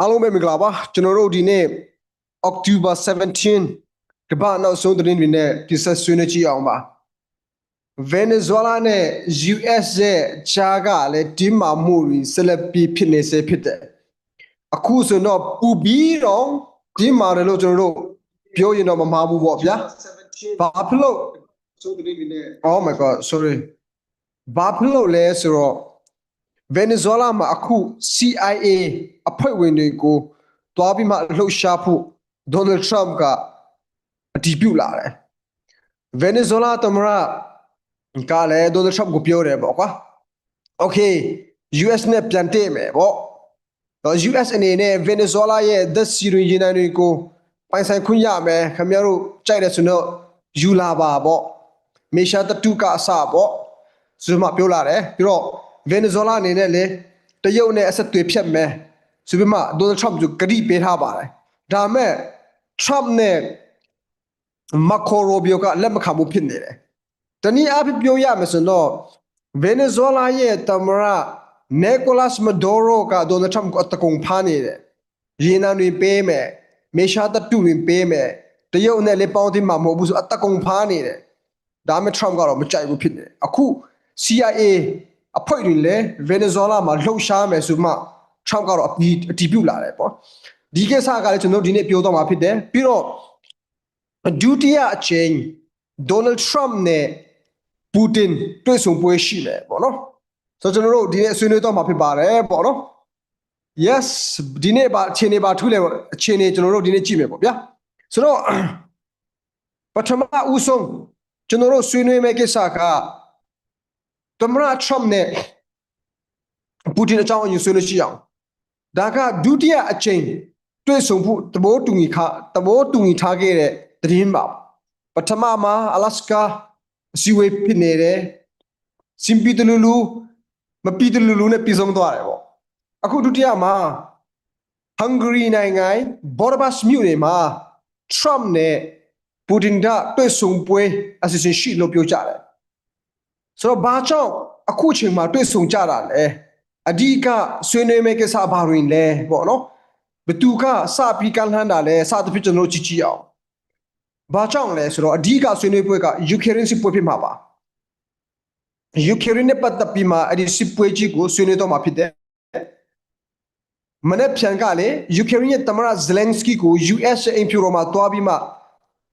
အားလုံးပဲမင်္ဂလာပါကျွန်တော်တို့ဒီနေ့ October 17ကမ္ဘာနောက်ဆုံးသတင်းတွေနဲ့ပြဆက်ဆွေးနွေးကြည့်အောင်ပါ Venezuela နဲ့ US ရဲ့ခြားကလည်းဒီမာမှုတွေဆက်လက်ပြီးဖြစ်နေစေဖြစ်တယ်အခုဆိုတော့ပူပြီးတော့ဒီမာတယ်လို့ကျွန်တော်တို့ပြောရင်တော့မမှားဘူးပေါ့ဗျာဘာဖြစ်လို့ Oh my god sorry ဘာဖြစ်လို့လဲဆိုတော့ Venezuela မှာအခု CIA အဖွဲ့ဝင်တွေကိုတွားပြီးမှလှုပ်ရှားဖို့ Donald Trump ကအတည်ပြုလာတယ် Venezuela သမ္မတကလည်း Donald Trump ကိုပြောတယ်ပေါ့ကွာ Okay US နဲ့ပြန်တည့်မယ်ပေါ့တော့ US အနေနဲ့ Venezuela ရဲ့သက်စီရင်ရင်တွေကိုပိုင်ဆိုင်ခွင့်ရမယ်ခင်ဗျားတို့ကြိုက်တယ်ဆိုတော့ယူလာပါပေါ့မေရှာတတူကအစပေါ့ဆိုမှပြောလာတယ်ပြီးတော့ Venezuela အနေနဲ့လေတရုတ်နဲ့အဆက်အသွေးဖြတ်မယ်ဆိုပြီးမှ Donald Trump ကဂရိပေးထားပါတယ်ဒါမဲ့ Trump နဲ့ Marco Rubio ကလက်မခံဘူးဖြစ်နေတယ်တနည်းအားဖြင့်ပြောရမယ်ဆိုတော့ Venezuela ရဲ့သမ္မတ Nicolas Maduro က Donald Trump ကိုအတကုံဖားနေတယ်ရေနံတွေပေးမယ်မေရှာတတူတွေပေးမယ်တရုတ်နဲ့လေပေါင်းသိမှာမဟုတ်ဘူးဆိုအတကုံဖားနေတယ်ဒါမဲ့ Trump ကတော့မကြိုက်ဘူးဖြစ်နေတယ်အခု CIA အဖွဲ့တွေလည်း Venezuela မှာလှုပ်ရှားမယ်ဆိုမှ Trump ကတော့အပြီးအတည်ပြုလာတယ်ပေါ့ဒီကိစ္စကလည်းကျွန်တော်တို့ဒီနေ့ပြောတော့မှာဖြစ်တယ်ပြီးတော့ဒုတိယအချိန် Donald Trump နဲ့ Putin တွေ့ဆုံပွဲရှိတယ်ပေါ့နော်ဆိုတော့ကျွန်တော်တို့ဒီနေ့ဆွေးနွေးတော့မှာဖြစ်ပါတယ်ပေါ့နော် yes ဒီနေ့ပါအခြေအနေပါထူးလဲအခြေအနေကျွန်တော်တို့ဒီနေ့ကြည့်မယ်ပေါ့ဗျာဆိုတော့ပထမဦးဆုံးကျွန်တော်တို့ဆွေးနွေးမယ့်ကိစ္စက သမ္မတ Trump နဲ့ Putin အကြောင်းအရင်ဆွေးနွေးကြည့်အောင်ဒါကဒုတိယအချိန်တွေ့ဆုံဖို့သဘောတူညီခသဘောတူညီထားခဲ့တဲ့သတင်းပါပထမမှာ Alaska အစည်းအဝေးဖြစ်နေတယ်စင်ပီတလူလူမပီတလူလူနဲ့ပြည်ဆုံးသွားတယ်ပေါ့အခုဒုတိယမှာ Hungary နိုင်ငံဘော်ဒဘတ်မြို့နေမှာ Trump နဲ့ Putin ကတွေ့ဆုံပွဲအစီအစဉ်ရှိလို့ပြောကြတယ် ဆိုတော့ဘာကြောင့်အခုချိန်မှာတွေ့ဆုံကြတာလဲအဓိကဆွေးနွေးမယ့်ကိစ္စဘာတွေလဲပေါ့နော်ဘသူကစပြီးကမ်းလှမ်းတာလဲစသဖြင့်ကျွန်တော်တို့ကြည့်ကြည့်အောင်ဘာကြောင့်လဲဆိုတော့အဓိကဆွေးနွေးပွဲကယူကရိန်းစစ်ပွဲဖြစ်မှာပါယူကရိန်းနဲ့ပတ်သက်ပြီးမှအဲ့ဒီစစ်ပွဲကြီးကိုဆွေးနွေးတော့မှာဖြစ်တယ်မနေ့ပြန်ကလေယူကရိန်းရဲ့သမ္မတဇလန်စကီကို US အင်ဖြူတော်မှာတွားပြီးမှ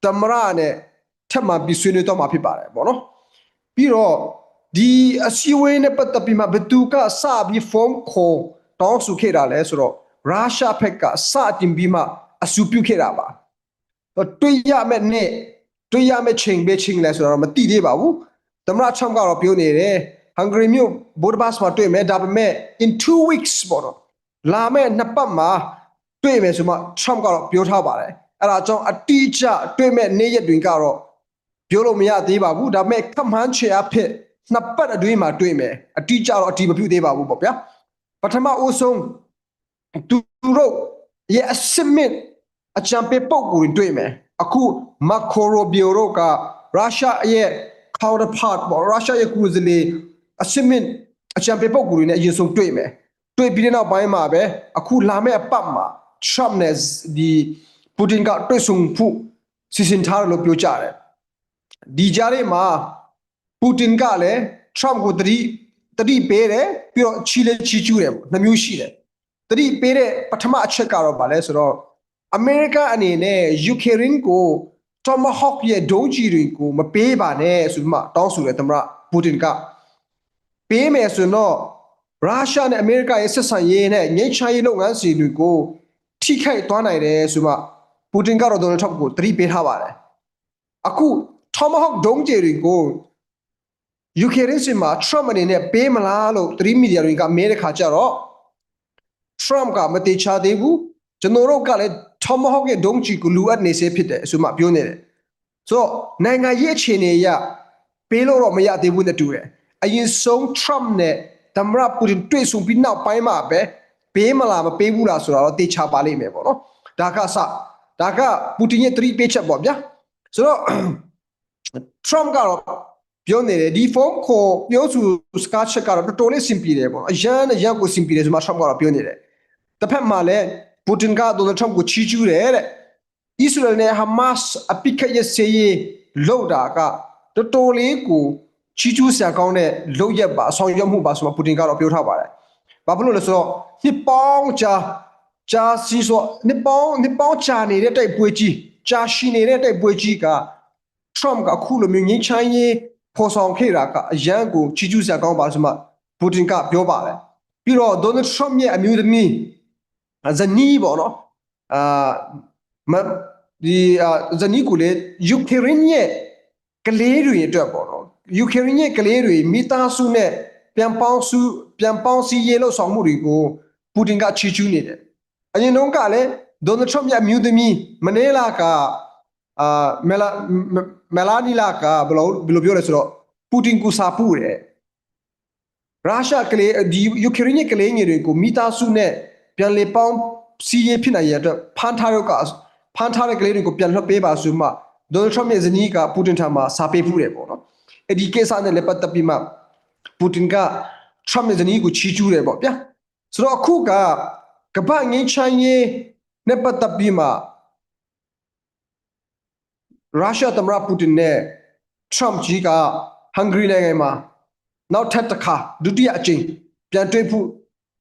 သမ္မတနဲ့ထပ်မံပြီးဆွေးနွေးတော့မှာဖြစ်ပါတယ်ပေါ့နော် ပြီးတော့ဒီအစည်းအဝေးနဲ့ပတ်သက်ပြီးမှဘသူကစပြီး form ခေါ်တောင်းဆိုခဲ့တာလဲဆိုတော့ရုရှားဘက်ကစတင်ပြီးမှအစူပြုခဲ့တာပါတော့တွေ့ရမယ့်နဲ့တွေ့ရမယ့်ချိန်ပဲချိန်လဲဆိုတော့မသိသေးပါဘူးသမ္မတ Trump ကတော့ပြောနေတယ် Hungary မြို့ Budapest မှာတွေ့မယ်ဒါပေမဲ့ in 2 weeks ပေါ့နော်လာမယ့်နှစ်ပတ်မှာတွေ့မယ်ဆိုမှ Trump ကတော့ပြောထားပါတယ်အဲ့ဒါကြောင့်အတိအကျတွေ့မဲ့နေ့ရက်တွေကတော့ ပြောလို့မရသေးပါဘူးဒါပေမဲ့ခမှန်းချေအဖြစ်နှစ်ပတ်အတွင်းမှာတွေ့မယ်အတိအကျတော့အတီးမပြုသေးပါဘူးပေါ့ဗျာပထမအဆုံးသူတို့ရဲ့အစစ်မစ်အချံပေပုတ်ကိုတွေ့မယ်အခုမက်ခိုရိုဘီယိုတို့ကရုရှားရဲ့ counterpart ပေါ့ရုရှားရဲ့ကိုယ်စားလှယ်အစစ်မစ်အချံပေပုတ်ကိုတွေနဲ့အရင်ဆုံးတွေ့မယ်တွေ့ပြီးတဲ့နောက်ပိုင်းမှာပဲအခုလာမယ့်အပတ်မှာ Trump နဲ့ဒီပူတင်ကတွေ့ဆုံဖို့စီစဉ်ထားတယ်လို့ပြောကြတယ် ဒီကြားထဲမှာပူတင်ကလည်း Trump ကိုတတိတတိပေးတယ်ပြီးတော့ချီလဲချီကျူးတယ်ပေါ့နှမျိုးရှိတယ်တတိပေးတဲ့ပထမအချက်ကတော့ဗာလဲဆိုတော့အမေရိကအနေနဲ့ယူကရိန်းကို Tomahawk ရဲ့ဒုံးကျည်တွေကိုမပေးပါနဲ့ဆိုပြီးမှတောင်းဆိုတယ်သမ္မတပူတင်ကပေးမယ်ဆိုတော့ရုရှားနဲ့အမေရိကရဲ့ဆက်ဆံရေးနဲ့ငြိမ်းချမ်းရေးလုပ်ငန်းစီတွေကိုထိခိုက်သွားနိုင်တယ်ဆိုမှပူတင်ကတော့ဒေါ်နယ်ထရမ့်ကိုတတိပေးထားပါတယ်အခု Tomahawk ဒုံးကျည်တွေကိုယူကရိန်းစီမှာ Trump အနေနဲ့ပေးမလားလို့3မီဒီယာတွေကမဲတဲ့ခါကျတော့ Trump ကမတိချသေးဘူးကျွန်တော်တို့ကလည်း Tomahawk ရဲ့ဒုံးကျည်ကိုလူအပ်နေစေဖြစ်တယ်ဆိုမှပြောနေတယ်ဆိုတော့နိုင်ငံရေးအခြေအနေအရပေးလို့တော့မရသေးဘူးနဲ့တူတယ်အရင်ဆုံး Trump နဲ့သမ္မတပူတင်တွေ့ဆုံပြီးနောက်ပိုင်းမှာပဲပေးမလားမပေးဘူးလားဆိုတာတော့တေချာပါလိမ့်မယ်ပေါ့နော်ဒါကစဒါကပူတင်ရဲ့3 page ပေါ့ဗျာဆိုတော့ Trump ကတော့ပြောနေတယ်ဒီ form ကိုပြောစုစကားချက်ကတော့တော်တော်လေး simple တယ်ပေါ့အရန်အရန်ကို simple တယ်ဆိုမှ Trump ကတော့ပြောနေတယ်တစ်ဖက်မှာလည်းပူတင်ကဒေါ်နယ်ထရမ့်ကိုချီးကျူးတယ်တဲ့။ Israel နဲ့ Hamas အပိခတ်ရစေးလောက်တာကတော်တော်လေးကိုချီးကျူးစရာကောင်းတဲ့လောက်ရက်ပါအဆောင်ရွက်မှုပါဆိုမှပူတင်ကတော့ပြောထားပါတယ်။ဘာဖြစ်လို့လဲဆိုတော့နှစ်ပေါင်းကြာကြာစီဆိုနှစ်ပေါင်းနှစ်ပေါင်းကြာနေတဲ့တိုက်ပွဲကြီးကြာရှိနေတဲ့တိုက်ပွဲကြီးက Trump ကအခုလိုမျိုးငင်းချိုင်းရေးဖော်ဆောင်ခဲ့တာကအရန်ကိုချီးကျူးစရာကောင်းပါဆိုမှပူတင်ကပြောပါတယ်ပြီးတော့ Donald Trump ရဲ့အမျိုးသမီးဇနီးပေါ့နော်အာမဒီအာဇနီးကိုလေယူကရိန်းရဲ့ကလေးတွေအတွက်ပေါ့နော်ယူကရိန်းရဲ့ကလေးတွေမိသားစုနဲ့ပြန်ပေါင်းစုပြန်ပေါင်းစည်းရေးလို့ဆောင်မှုတွေကိုပူတင်ကချီးကျူးနေတယ်အရင်တုန်းကလည်း Donald Trump ရဲ့အမျိုးသမီးမနီလာက အာမလာမလာနီလာကဘယ်လိုဘယ်လိုပြောလဲဆိုတော့ပူတင်ကိုစာပူတယ်ရုရှားကလေးဒီယူကရိန်းရဲ့ကလေးငယ်တွေကိုမိသားစုနဲ့ပြန်လေပေါင်းစီးရေးဖြစ်နိုင်ရတဲ့ဖန်ထားရောကဖန်ထားတဲ့ကလေးတွေကိုပြန်လွှတ်ပေးပါဆိုမှဒေါ်နယ်ထရမ့်ရဲ့ဇနီးကပူတင်ထံမှာစာပေးဖူးတယ်ပေါ့နော်အဲ့ဒီကိစ္စနဲ့လည်းပတ်သက်ပြီးမှပူတင်ကထရမ့်ရဲ့ဇနီးကိုချီးကျူးတယ်ပေါ့ဗျာဆိုတော့အခုကကမ္ဘာငင်းချမ်းရေးနဲ့ပတ်သက်ပြီးမှ ရုရှားသမ္မတပူတင်နဲ့ထရမ့်ကြီးကဟန်ဂရီနိုင်ငံမှာနောက်ထပ်တစ်ခါဒုတိယအကြိမ်ပြန်တွေ့ဖို့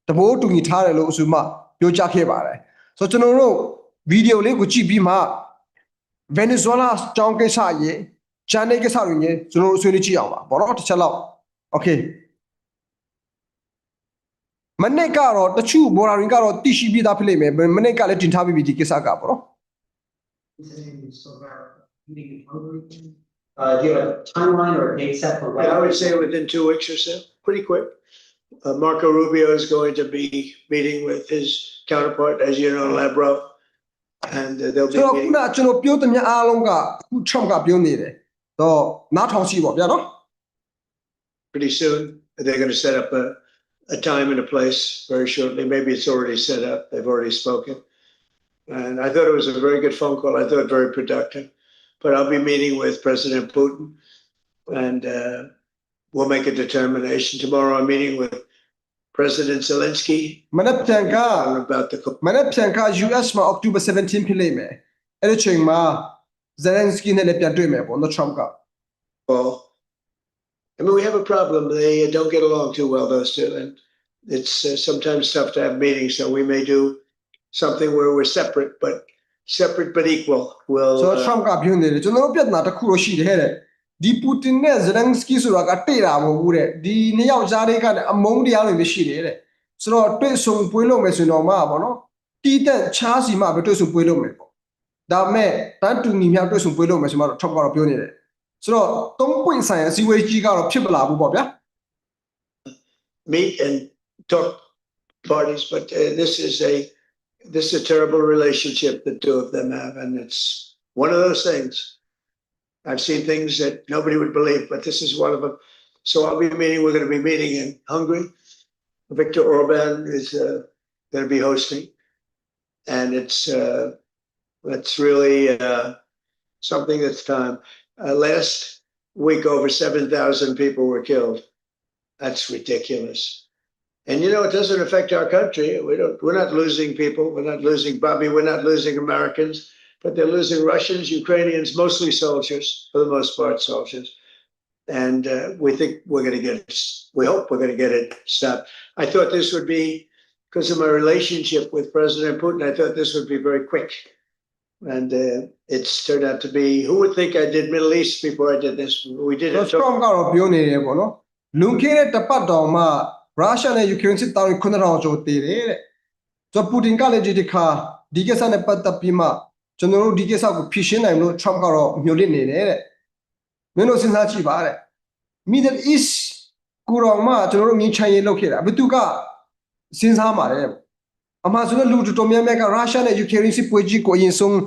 တဘိုးတူညီထားတယ်လို့အစုမပြောကြားခဲ့ပါတယ်ဆိုတော့ကျွန်တော်တို့ဗီဒီယိုလေးကိုကြည့်ပြီးမှ Venezuela ကြောင်းကိစ္စရေးဂျန်နေကိစ္စတွေရေးကျွန်တော်တို့ဆွေးနွေးကြည့်အောင်ပါဘောတော့တစ်ချက်လောက် Okay မနေ့ကတော့တချို့ဘော်ဒါရင်းကတော့တိရှိပြီးသားဖြစ်လိမ့်မယ်မနေ့ကလည်းတင်ထားပြီးပြီဒီကိစ္စကပေါ့နော် Uh, do you have a timeline or a date set for when? I would say within two weeks or so, pretty quick. Uh, Marco Rubio is going to be meeting with his counterpart, as you know, Lavrov. And uh, they'll ဆိုတော့ be ခု meeting နကျွန်တော်ပြောတဲ့များအားလုံးကအခု Trump ကပြောနေတယ်တော့နားထောင်ရှိပါဗျာနော် pretty soon. They're going to set up a, a time and a place very shortly. Maybe it's already set up. They've already spoken. And I thought it was a very good phone call. I thought very productive. But I'll be meeting with President Putin and uh, we'll make a determination. Tomorrow I'm meeting with President Zelensky မနေ့ပြန်က about the မနေ့ပြန်က US မှာ October 17ဖြစ်လိမ့်မယ်အဲ့ဒီချိန်မှာ Zelensky နဲ့လည်းပြန်တွေ့မယ်ပေါ့နော် Trump က call. I mean, we have a problem. They uh, don't get along too well, those two. And it's uh, sometimes tough to have meetings. So we may do something where we're separate, but separate but equal. We'll, ဆိုတော့ uh, Trump ကပြောနေတယ်ကျွန်တော်တို့ပြဿနာတစ်ခုတော့ရှိတယ်တဲ့ဒီ Putin နဲ့ Zelensky ဆိုတာကတိတ်တာမဟုတ်ဘူးတဲ့ဒီနှစ်ယောက်ကြားတွေကလည်းအမုန်းတရားတွေပဲရှိတယ်တဲ့ဆိုတော့တွေ့ဆုံပွဲလုပ်မယ်ဆိုရင်တော့မှပေါ့နော်တီးတက်ချားစီမှပဲတွေ့ဆုံပွဲလုပ်မယ်ပေါ့ဒါပေမဲ့တန်းတူညီမျှတွေ့ဆုံပွဲလုပ်မယ်ဆိုမှတော့ Trump ကတော့ပြောနေတယ်ဆိုတော့၃ point ဆိုင်ရာစီဝေးကြီးကတော့ဖြစ်မလာဘူးပေါ့ဗျာ meet and talk parties. But uh, this is a this is a terrible relationship the two of them have, and it's one of those things. I've seen things that nobody would believe, but this is one of them. So I'll be meeting. We're going to be meeting in Hungary. Victor Orban is uh, going to be hosting, and it's uh, it's really uh, something that's time. Uh, last week, over seven thousand people were killed. That's ridiculous. And you know, it doesn't affect our country. We don't. We're not losing people. We're not losing Bobby. We're not losing Americans. But they're losing Russians, Ukrainians, mostly soldiers for the most part, soldiers. And uh, we think we're going to get. it- We hope we're going to get it stopped. I thought this would be because of my relationship with President Putin. I thought this would be very quick. And uh, it's turned out to be. Who would think I did Middle East before I did this? We did တော့ it. Trump ကတော့ပြောနေတယ်ပေါ့နော်လွန်ခဲ့တဲ့တစ်ပတ်တောင်မှ ရုရှားနဲ့ယူကရိန်းစစ်တောင်း9000ကျော်တည်တယ်တဲ့ဆိုတော့ပူတင်ကလည်းဒီတစ်ခါဒီကိစ္စနဲ့ပတ်သက်ပြီးမှကျွန်တော်တို့ဒီကိစ္စကိုဖြေရှင်းနိုင်လို့ Trump ကတော့မျှော်လင့်နေတယ်တဲ့မင်းတို့စဉ်းစားကြည့်ပါတဲ့ Middle East ကိုတော့မှကျွန်တော်တို့မြင်းချမ်းရေးလုပ်ခဲ့တာဘယ်သူကစဉ်းစားမှာလဲအမှဆိုတော့လူတော်တော်များများကရုရှားနဲ့ယူကရိန်းစစ်ပွဲကြီးကိုအရင်ဆုံး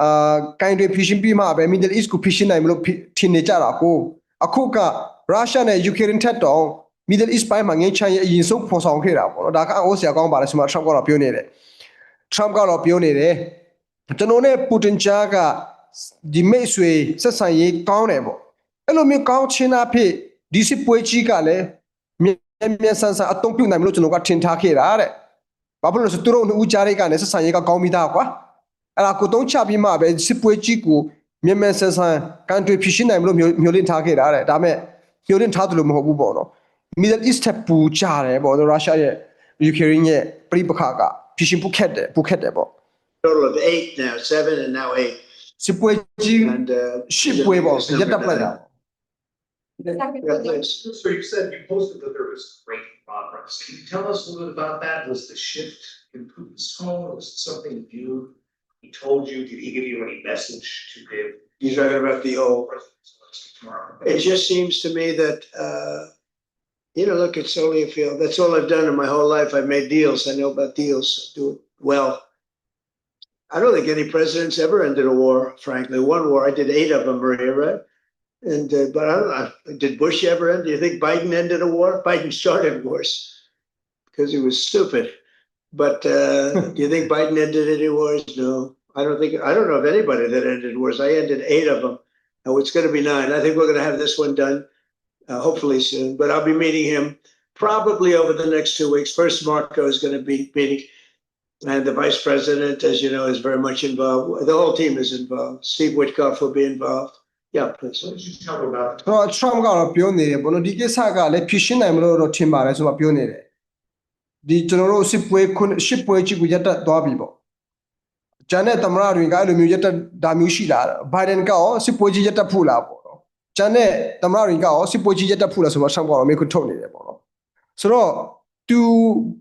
အာကိုင်တွေဖြေရှင်းပြီးမှပဲ Middle East ကိုဖြေရှင်းနိုင်မလို့ထင်နေကြတာကိုအခုကရုရှားနဲ့ယူကရိန်းထက်တောင် Middle East ပိုင်းမှာငင်းချမ်းရေးအရင်ဆုံးဖော်ဆောင်ခဲ့တာပေါ့နော်ဒါကအိုးဆရာကောင်းပါလေဆိုမှ Trump ကတော့ပြောနေတယ် Trump ကတော့ပြောနေတယ်ကျွန်တော်နဲ့ပူတင်ကြားကဒီမိတ်ဆွေဆက်ဆံရေးကောင်းတယ်ပေါ့အဲ့လိုမျိုးကောင်းချင်းအဖြစ်ဒီစစ်ပွဲကြီးကလည်းမြန်မြန်ဆန်ဆန်အသုံးပြုနိုင်မလို့ကျွန်တော်ကထင်ထားခဲ့တာတဲ့ဘာဖြစ်လို့လဲဆိုသူတို့နှစ်ဦးကြားရိတ်ကနေဆက်ဆံရေးကကောင်းပြီးသားကွာအဲ့ဒါကိုတုံးချပြီးမှပဲစစ်ပွဲကြီးကိုမြန်မြန်ဆန်ဆန်ကန်တွေဖြစ်ရှင်းနိုင်မလို့မျိုးမျိုးလင့်ထားခဲ့တာတဲ့ဒါပေမဲ့မျိုးလင့်ထားတယ်လို့မဟုတ်ဘူးပေါ့နော် Middle East ထက်ပူကြတယ်ပေါ့နော်ရုရှားရဲ့ယူကရိန်းရဲ့ပြိပခါကဖြစ်ရှင်းပူခက်တယ်ပူခက်တယ်ပေါ့ Total of eight now, seven and now eight. စစ်ပွဲကြီး And, uh. ရှစ်ပွဲပေါ့ရက်တက်ပလိုက်တာ Yeah, please. So you said you posted that there was great progress. Can you tell us a little bit about that? Was the shift in Putin's tone? Was it something you, he told you? Did he give you any message to give He's talking about the old President Zelensky tomorrow? It just seems to me that, uh, you know, look, it's only a field. That's all I've done in my whole life. I've made deals. I know about deals. I do it well. I don't think any president's ever ended a war, frankly. One war, I did eight of them, Maria, right? And, uh, but I don't know, did Bush ever end? Do you think Biden ended a war? Biden started wars because he was stupid. But, uh, do you think Biden ended any wars? No. I don't think, I don't know of anybody that ended wars. I ended eight of them. Oh, it's gonna be nine. I think we're gonna have this one done, uh, hopefully soon, but I'll be meeting him probably over the next two weeks. First, Marco is gonna be meeting. And the vice president, as you know, is very much involved. The whole team is involved. Steve Witkoff will be involved. Yeah, please. What did you tell her about? ဆိုတော့ Trump ကတော့ပြောနေတယ်ဘောနော်ဒီကိစ္စကလည်းဖြစ်ရှင်းနိုင်မလို့တော့ထင်ပါတယ်ဆိုတော့ပြောနေတယ်ဒီကျွန်တော်တို့စစ်ပွဲခုနှစ်ရှစ်ပွဲကြီးကိုရပ်တက်သွားပြီပေါ့ဂျန်နဲ့သမရတွေကအဲ့လိုမျိုးရပ်တက်ဒါမျိုးရှိလာဘိုင်ဒန်ကရောစစ်ပွဲကြီးရပ်တက်ဖို့လားပေါ့နော် ဂျန်နဲ့သမရတွေကရောစစ်ပွဲကြီးရပ်တက်ဖို့လားဆိုတော့ Trump ကတော့မေးခွန်းထုတ်နေတယ်ပေါ့နော်ဆိုတော့သူ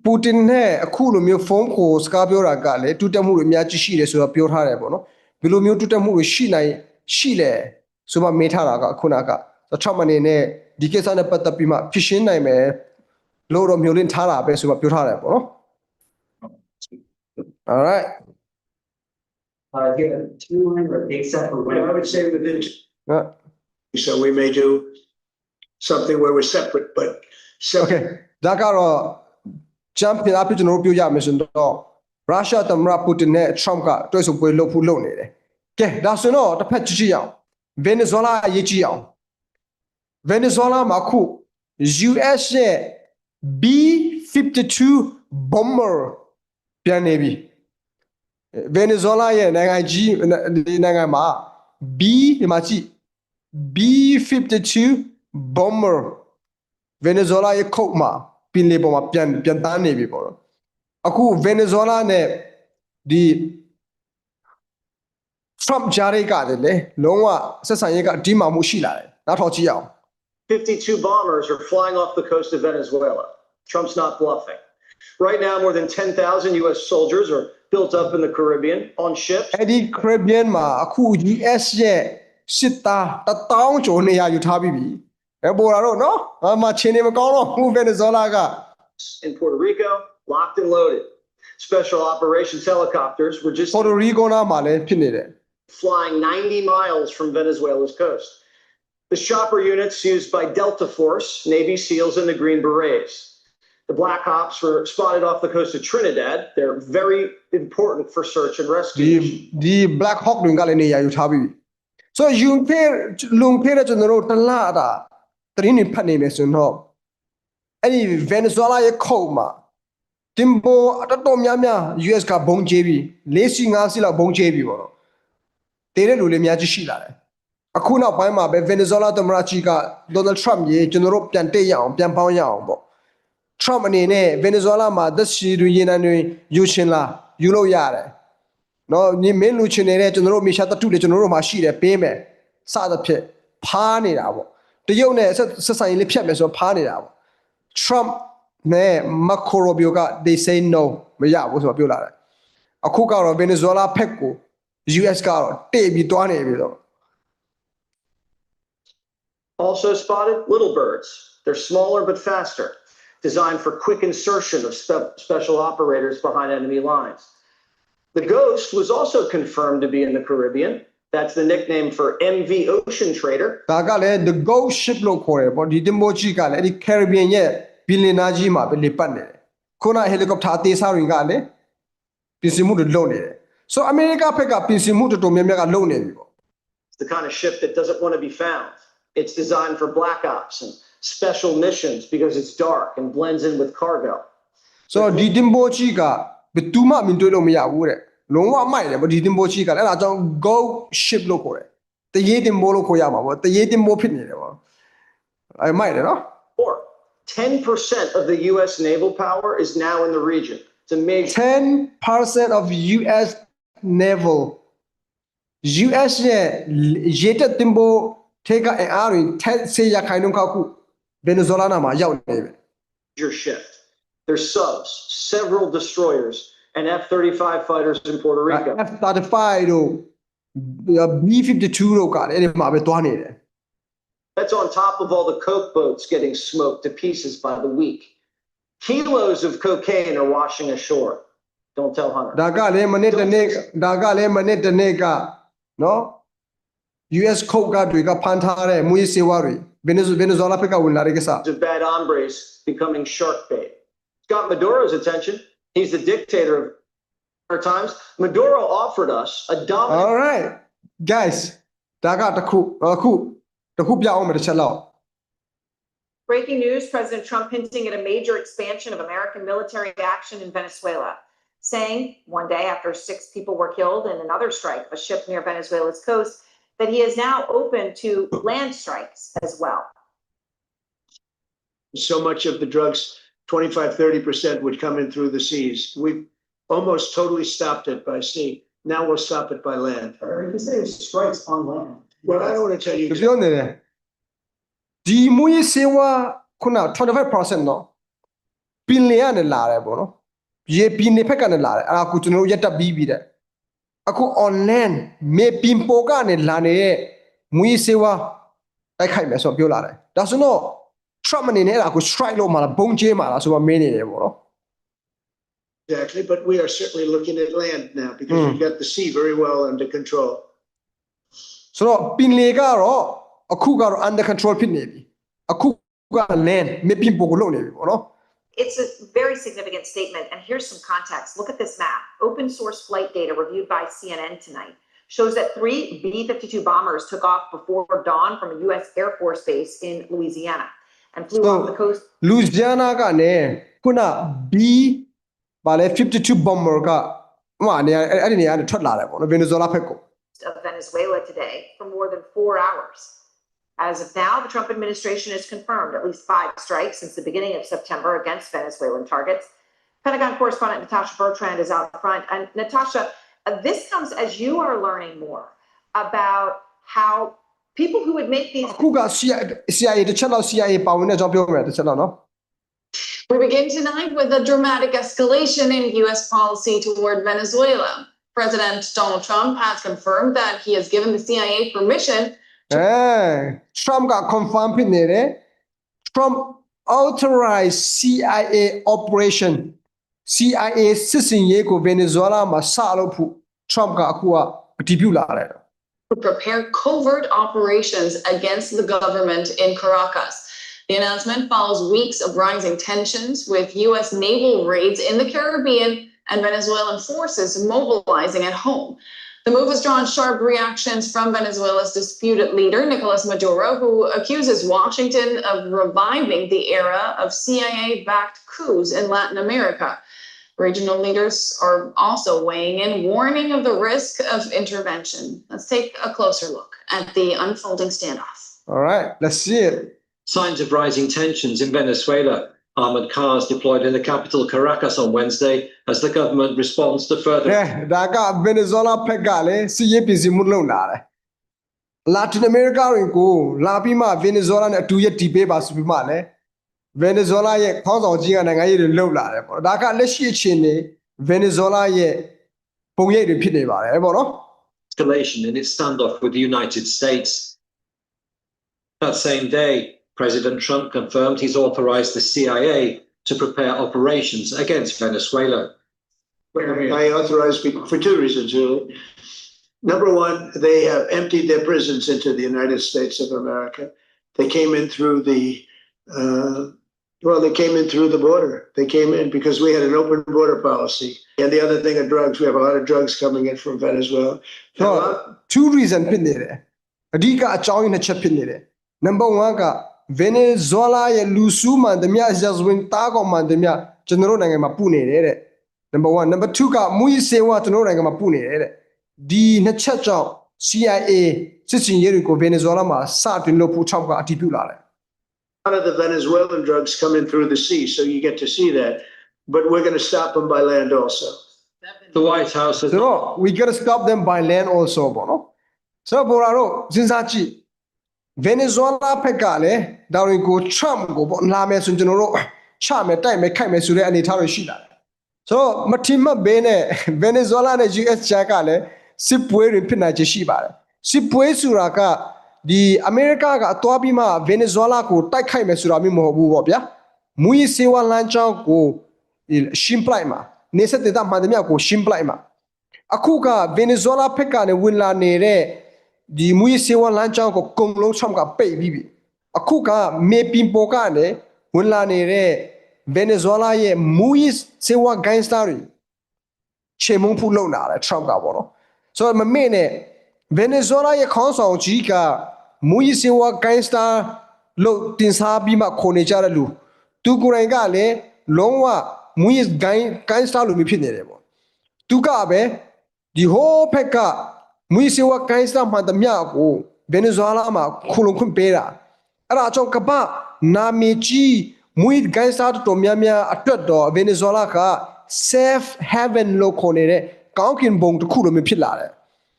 ပူတင်နဲ့အခုလိုမျိုးဖုန်းကိုစကားပြောတာကလည်းတူတက်မှုတွေအများကြီးရှိတယ်ဆိုတော့ပြောထားတယ်ပေါ့နော်ဘယ်လိုမျိုးတူတက်မှုတွေရှိနိုင်ရှိလဲဆိုမှမေးထားတာကခုနက Trump အနေနဲ့ဒီကိစ္စနဲ့ပတ်သက်ပြီးမှဖြစ်ရှင်းနိုင်မယ်လို့တော့မျိုးလင့်ထားတာပဲဆိုမှပြောထားတယ်ပေါ့နော် All right Uh, give a two line or a big set for Well, I when. would say within, Yeah. So we may do something where we're separate, but separate. Okay ဒါကတော့ချမ်ပီယံအဖြစ်ကျွန်တော်တို့ပြောရမယ်ဆိုတော့ရုရှားသမ္မတပူတင်နဲ့ Trump ကတွဲဆုံပွဲလုပ်ဖို့လုပ်နေတယ်။ကဲဒါဆိုတော့တစ်ဖက်ကြည့်ကြည့်အောင်ဗင်နီဇွဲလားအရေးကြည့်အောင်ဗင်နီဇွဲလားမှာအခု US ရဲ့ B52 bomber ပြန်နေပြီဗင်နီဇွဲလားရဲ့နိုင်ငံကြီးဒီနိုင်ငံမှာ B ဒီမှာကြည့် B52 bomber ဗင်နီဇွဲလားရဲ့ခုတ်မှာပင်လေပေါ်မှာပြန်ပြန်တန်းနေပြီပေါ့နော်အခုဗင်နီဇွဲလားနဲ့ဒီ Trump ကြားရိတ်ကလည်းလေလုံးဝဆက်ဆံရေးကဒီမှာမှုရှိလာတယ်နောက်ထောက်ကြည့်အောင် 52 bombers are flying off the coast of Venezuela. Trump's not bluffing. Right now, more than 10,000 U.S. soldiers are built up in the Caribbean on ships. အဲ့ဒီ Caribbean မှာအခု US ရဲ့ စစ်သားတထောင်ကျော်နေရာယူထားပြီးပြီအဲပေါ်လာတော့နော်အမချင်းနေမကောင်းတော့ဘူးဗင်နီဇွဲလားက in Puerto Rico, locked and loaded. Special operations helicopters were just ပေါ်တိုရီကိုနာမှာလည်းဖြစ်နေတယ် flying 90 miles from Venezuela's coast. The chopper units used by Delta Force, Navy SEALs, and the Green Berets. The Black Ops were spotted off the coast of Trinidad. They're very important for search and ဒီ rescue. ဒီ Black Hawk တွေကလည်းနေရာယူထားပြီးပြီ ဆိုတော့ you pay လုံဖေးတဲ့ကျွန်တော်တို့တစ်လတာတရင်းနေဖတ်နေမယ်ဆိုတော့အဲ့ဒီ Venezuela ရဲ့ခုတ်မှာတင်ပိုတော်တော်များများ US ကဘုံကျဲပြီး၄စီ၅စီလောက်ဘုံကျဲပြီးပေါ့နော်တေးတဲ့လူတွေအများကြီးရှိလာတယ်အခုနောက်ပိုင်းမှာပဲ Venezuela သမ္မတကြီးက Donald Trump ရေကျွန်တော်တို့ပြန်တိတ်ရအောင်ပြန်ပေါင်းရအောင်ပေါ့ Trump အနေနဲ့ Venezuela မှာသက်ရှိတွေရေနံတွေယူရှင်လာယူလို့ရတယ် နော်ညီမင်းလူချင်းနေတဲ့ကျွန်တော်တို့မြေရှာတတုတွေကျွန်တော်တို့မှာရှိတယ်ပေးမယ်စသဖြင့်ဖားနေတာပေါ့တရုတ်နဲ့ဆက်ဆက်ဆိုင်ရေးလေးဖြတ်မယ်ဆိုတော့ဖားနေတာပေါ့ Trump နဲ့ Marco Rubio က they say no မရဘူးဆိုတော့ပြောလာတယ်အခုကတော့ Venezuela ဖက်ကို US ကတော့တေ့ပြီးတွားနေပြီတော့ Also spotted little birds. They're smaller but faster, designed for quick insertion of spe- special operators behind enemy lines. The Ghost was also confirmed to be in the Caribbean. That's the nickname for MV Ocean Trader. ဒါကလည်း the ghost ship လို့ခေါ်တယ်ပေါ့ဒီတင်ပိုကြီးကလည်းအဲ့ဒီ Caribbean ရဲ့ဘီလီနာကြီးမှာပဲလေပတ်နေတယ်ခုန helicopter အသေးစားတွေကလည်းပြင်ဆင်မှုတွေလုပ်နေတယ်ဆိုအမေရိကဘက်ကပြင်ဆင်မှုတော်တော်များများကလုပ်နေပြီပေါ့ It's the kind of ship that doesn't want to be found. It's designed for black ops and special missions because it's dark and blends in with cargo. ဆိုတော့ဒီတင်ပိုချီက ဘယ်သူမှမင်းတွေ့လို့မရဘူးတဲ့လုံးဝမိုက်တယ်ဗောဒီတင်ပိုချီကလည်းအဲ့ဒါကြောင့် go ship လို့ခေါ်တယ်တရေတင်ပိုလို့ခေါ်ရမှာဗောတရေတင်ပိုဖြစ်နေတယ်ဗောအဲ့မိုက်တယ်နော် Four, 10% of the US naval power is now in the region. It's a major 10% of US naval US ရဲ့ရေတပ်တင်ပိုထိကအင်အားတွေထက်ဆေးရခိုင်နှုန်းခါခုဗင်နီဇွဲလားနာမှာရောက်နေပြီ major shift. There's subs, several destroyers, and F-35 fighters in Puerto Rico. F35 တို့ B52 တို့ကလည်းအဲ့ဒီမှာပဲတွားနေတယ် That's on top of all the coke boats getting smoked to pieces by the week. Kilos of cocaine are washing ashore. Don't tell Hunter. ဒါကလည်းမနစ်တစ်နေ့ဒါကလည်းမနစ်တစ်နေ့ကနော် US ခုတ်ကတွေကဖမ်းထားတဲ့မွေးစေဝါတွေဗင်နီဇွဲဗင်နီဇွဲလားဘက်ကဝင်လာတဲ့ကိစ္စ of bad hombres becoming shark bait. It's got Maduro's attention. He's the dictator of our times. Maduro offered us a dominant all right guys ဒါကတစ်ခုအခုတစ်ခုပြအောင်မယ်တစ်ချက်လောက် Breaking news President Trump hinting at a major expansion of American military action in Venezuela, saying one day after six people were killed in another strike, of a ship near Venezuela's coast, that he is now open to land strikes as well. So much of the drugs, 25, 30% would come in through the seas. We've almost totally stopped it by sea. Now we'll stop it by land. Or you say strikes on land. Well, I don't want to tell you. ပြောနေတယ်ဒီမွေးစေဝါခုန25%နော်ပင်လယ်ကနေလာတယ်ပေါ့နော်ရေပင်နေဖက်ကနေလာတယ်အဲ့ဒါကိုကျွန်တော်တို့ရက်တက်ပြီးပြီတဲ့အခု online မေပင်ပေါ်ကနေလာနေတဲ့မွေးစေဝါတိုက်ခိုက်မယ်ဆိုတော့ပြောလာတယ်ဒါဆိုတော့ Trump အနေနဲ့အဲ့ဒါကို strike လုပ်မှာလားဘုံကျဲမှာလားဆိုတော့မင်းနေတယ်ပေါ့နော် Exactly, but we are certainly looking at land now because we've got the sea very well under control. ဆိုတော့ပင်လေကတော့အခုကတော့ under control ဖြစ်နေပြီအခုက land မေပင်ပေါ်ကိုလုပ်နေပြီပေါ့နော် It's a very significant statement, and here's some context. Look at this map. Open source flight data reviewed by CNN tonight shows that three B 52 bombers took off before dawn from a U.S. Air Force base in Louisiana and flew So- off the coast လူဇီယာနာကနေခုန B ဘာလဲ52 bomber ကဟိုအနေအဲ့အဲ့ဒီနေရာကနေထွက်လာတယ်ပေါ့နော်ဗင်နီဇွဲလားဖက်ကို of Venezuela today for more than four hours. As of now, the Trump administration has confirmed at least five strikes since the beginning of September against Venezuelan targets. Pentagon correspondent Natasha Bertrand is out front. And Natasha, uh, this comes as you are learning more about how people who would make these အခုက CIA CIA တစ်ချက်လောက် CIA ပါဝင်တဲ့အကြောင်းပြောမယ်တစ်ချက်လောက်နော် We begin tonight with a dramatic escalation in U.S. policy toward Venezuela. President Donald Trump has confirmed that he has given the CIA permission အဲ Trump က confirm ဖြစ်နေတယ် Trump authorized CIA operation CIA စစ်စင်ရေးကိုဗင်နီဇွဲလားမှာစလုပ်ဖို့ Trump ကအခုကအတည်ပြုလာတယ် to prepare covert operations against the government in Caracas. The announcement follows weeks of rising tensions with U.S. naval raids in the Caribbean and Venezuelan forces mobilizing at home. The move has drawn sharp reactions from Venezuela's disputed leader, Nicolas Maduro, who accuses Washington of reviving the era of CIA backed coups in Latin America. Regional leaders are also weighing in, warning of the risk of intervention. Let's take a closer look at the unfolding standoff. all right let's see it Signs of rising tensions in Venezuela. Armored cars deployed in the capital Caracas on Wednesday as the government responds to further ကဲဒါကဗင်နီဇွဲလားဖက်ကလည်းစီးရေးပြည်စီမှုလုပ်လာတယ်လာတင်အမေရိကတွေကိုလာပြီးမှဗင်နီဇွဲလားနဲ့အတူရက်တီပေးပါဆိုပြီးမှလည်း ဗင်နီဇွဲလားရဲ့ခေါင်းဆောင်ကြီးကနိုင်ငံရေးတွေလှုပ်လာတယ်ပေါ့ဒါကလက်ရှိအခြေအနေဗင်နီဇွဲလားရဲ့ပုံရိပ်တွေဖြစ်နေပါတယ်ပေါ့နော် escalation in its standoff with the United States. That same day, President Trump confirmed he's authorized the CIA to prepare operations against Venezuela. I authorize people for two reasons, really. Number one, they have emptied their prisons into the United States of America. They came in through the, uh, well, they came in through the border. They came in because we had an open border policy. And the other thing are drugs. We have a lot of drugs coming in from Venezuela. And a lot- two reason ဖြစ်နေတယ်အဓိကအကြောင်းရင်းတစ်ချက်ဖြစ်နေတယ် number 1က Venezuela ရဲ့လူစုမှန်သမျှရာဇဝင်တားကောင်မှန်သမျှကျွန်တော်တို့နိုင်ငံမှာပူနေတယ်တဲ့ number 1 number 2ကမူယစ်ဆေးဝါးကျွန်တော်တို့နိုင်ငံမှာပူနေတယ်တဲ့ဒီနှစ်ချက်ကြောင့် CIA စစ်စင်ရေးတွေကိုဗင်နီဇွဲလားမှာစတင်လို့ဖို့ Trump ကအတည်ပြုလာတယ် lot of the Venezuelan drugs come in through the sea, so you get to see that. But we're going to stop them by land also. The White House has ဆိုတော့ we got to stop them by land also ပေါ့နော်ဆိုတော့ဘော်ရာတို့စဉ်းစားကြည့် Venezuela ဘက်ကလည်းဒါတွေကို Trump ကိုပေါ့လာမယ်ဆိုရင်ကျွန်တော်တို့ချမယ်တိုက်မယ်ခိုက်မယ်ဆိုတဲ့အနေအထားတွေရှိလာတယ်ဆိုတော့မထင်မှတ်ဘဲနဲ့ Venezuela နဲ့ US ချာကလည်းစစ်ပွဲ တွေဖြစ်နိုင်ချေရှိပါတယ်စစ်ပွဲဆိုတာကဒီအမေရိကကအသွားပြီးမှ Venezuela ကိုတိုက်ခိုက်မယ်ဆိုတာမျိုးမဟုတ်ဘူးပေါ့ဗျာမူယစ်ဆေးဝါးလမ်းကြောင်းကိုရှင်းပလိုက်မှာနေဆက်တဲ့မှန်တယ်မြောက်ကိုရှင်းပလိုက်မှာအခုကဗင်နီဇွဲလားဖက်ကနေဝင်လာနေတဲ့ဒီမူယစ်ဆေးဝါးလမ်းကြောင်းကိုကုံလုံးချောင်းကပိတ်ပြီးပြီအခုကမေပင်ပေါ်ကနေဝင်လာနေတဲ့ဗင်နီဇွဲလားရဲ့မူယစ်ဆေးဝါးဂိုင်းစတာတွေချေမုန်းဖို့လုပ်လာတယ်ထရမ့်ကပေါ့နော်ဆိုတော့မမေ့နဲ့ဗင်နီဇွဲလားရဲ့ခေါင်းဆောင်ကြီးက မူယစ်ဆေးဝါးဂိုင်းစတာလို့တင်စားပြီးမှခေါ်နေကြတဲ့လူသူကိုယ်တိုင်ကလည်းလုံးဝမူယစ်ဂိုင်းဂိုင်းစတာလို့မျိုးဖြစ်နေတယ်ပေါ့သူကပဲဒီဟိုးဖက်ကမွေးစေဝကိုင်းစတာမှန်သမျှကိုဗင်နီဇွဲလားမှာခုလုံခွင့်ပေးတာအဲ့ဒါကြောင့်ကပ္ပနာမည်ကြီးမွေးကိုင်းစတာတော်များများအတွက်တော့ဗင်နီဇွဲလားက safe haven လို့ခေါ်နေတဲ့ကောင်းကင်ဘုံတစ်ခုလိုမျိုးဖြစ်လာတယ်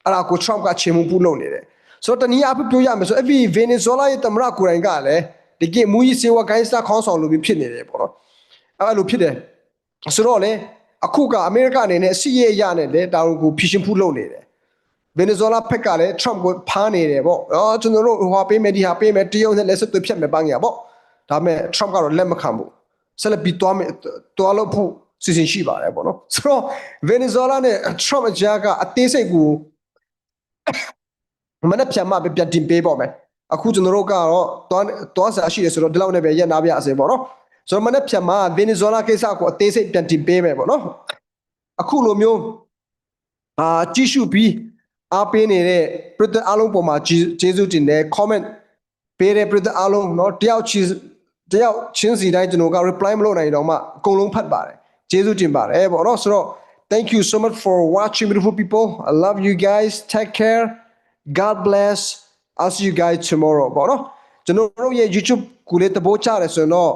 အဲ့ဒါကို Trump ကချေမှုပူလုပ်နေတယ် ဆိုတော့တနည်းအားဖြင့်ပြောရမယ်ဆိုအဲ့ဒီဗင်နီဇွဲလားရဲ့သမ္မတကိုယ်တိုင်ကလည်းဒီကိမွေးစေဝကိုင်းစတာခေါင်းဆောင်လိုမျိုးဖြစ်နေတယ်ပေါ့နော်အဲ့လိုဖြစ်တယ်ဆိုတော့လေအခုကအမေရိကန်အနေနဲ့စီးရဲရနဲ့လေတာဝန်ကိုဖြည့်ရှင်ဖို့လုပ်နေတယ်ဗင်နီဇွဲလားဖက်ကလည်း Trump ကိုဖားနေတယ်ပေါ့အော်ကျွန်တော်တို့ဟိုဟာပေးမယ်ဒီဟာပေးမယ်တရုတ်နဲ့လက်ဆက်သွေးဖြတ်မယ်ပန်းရပေါ့ဒါပေမဲ့ Trump ကတော့လက်မခံဘူးဆက်လက်ပြီးတွားမယ်တွားလို့ဖို့စီစဉ်ရှိပါတယ်ပေါ့နော်ဆိုတော့ဗင်နီဇွဲလားနဲ့ Trump အကြားကအသေးစိတ်ကို မနေ့ပြန်မှပဲပြန်တင်ပေးပေါ့မယ်အခုကျွန်တော်တို့ကတော့တွားတွားစားရှိတယ်ဆိုတော့ဒီလောက်နဲ့ပဲရက်နာပြအောင်ပေါ့နော် ဆိုတော့မနေ့ဖြတ်မှာဗင်နီဇွဲလားကိစ္စကိုအသေးစိတ်ပြန်တင်ပေးမယ်ပေါ့နော်အခုလိုမျိုးအာကြည့်ရှုပြီးအားပေးနေတဲ့ပြည်သက်အားလုံးပေါ်မှာကျေးကျေးဇူးတင်တယ် comment ပေးတဲ့ပြည်သက်အားလုံးเนาะတယောက်ချင်းတယောက်ချင်းစီတိုင်းကျွန်တော်က reply မလုပ်နိုင်တော့မှအကုန်လုံးဖတ်ပါတယ်ကျေးဇူးတင်ပါတယ်ပေါ့နော်ဆိုတော့ thank you so much for watching beautiful people i love you guys take care god bless i'll see you guys tomorrow ပေါ့နော်ကျွန်တော်တို့ရဲ့ YouTube ကိုလည်းတပိုးချတယ်ဆိုတော့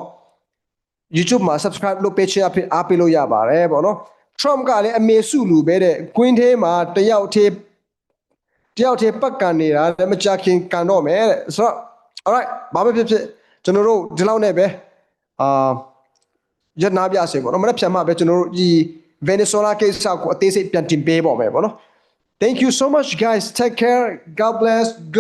YouTube မှာ subscribe လုပ်ပေးချင်အဖြစ်အားပေးလို့ရပါတယ်ပေါ့နော် Trump ကလည်းအမေစုလူပဲတဲ့ Queen ထဲမှာတယောက်သေးတယောက်သေးပတ်ကန်နေတာလည်းမကြခင်ကန်တော့မယ်တဲ့ဆိုတော့ alright ဘာပဲဖြစ်ဖြစ်ကျွန်တော်တို့ဒီလောက်နဲ့ပဲအာရနာပြစေပေါ့နော်မနေ့ဖြန်မှပဲကျွန်တော်တို့ဒီ Venezuela ကိစ္စကိုအသေးစိတ်ပြန်တင်ပေးပါမယ်ပေါ့နော် Thank you so much guys. Take care. God bless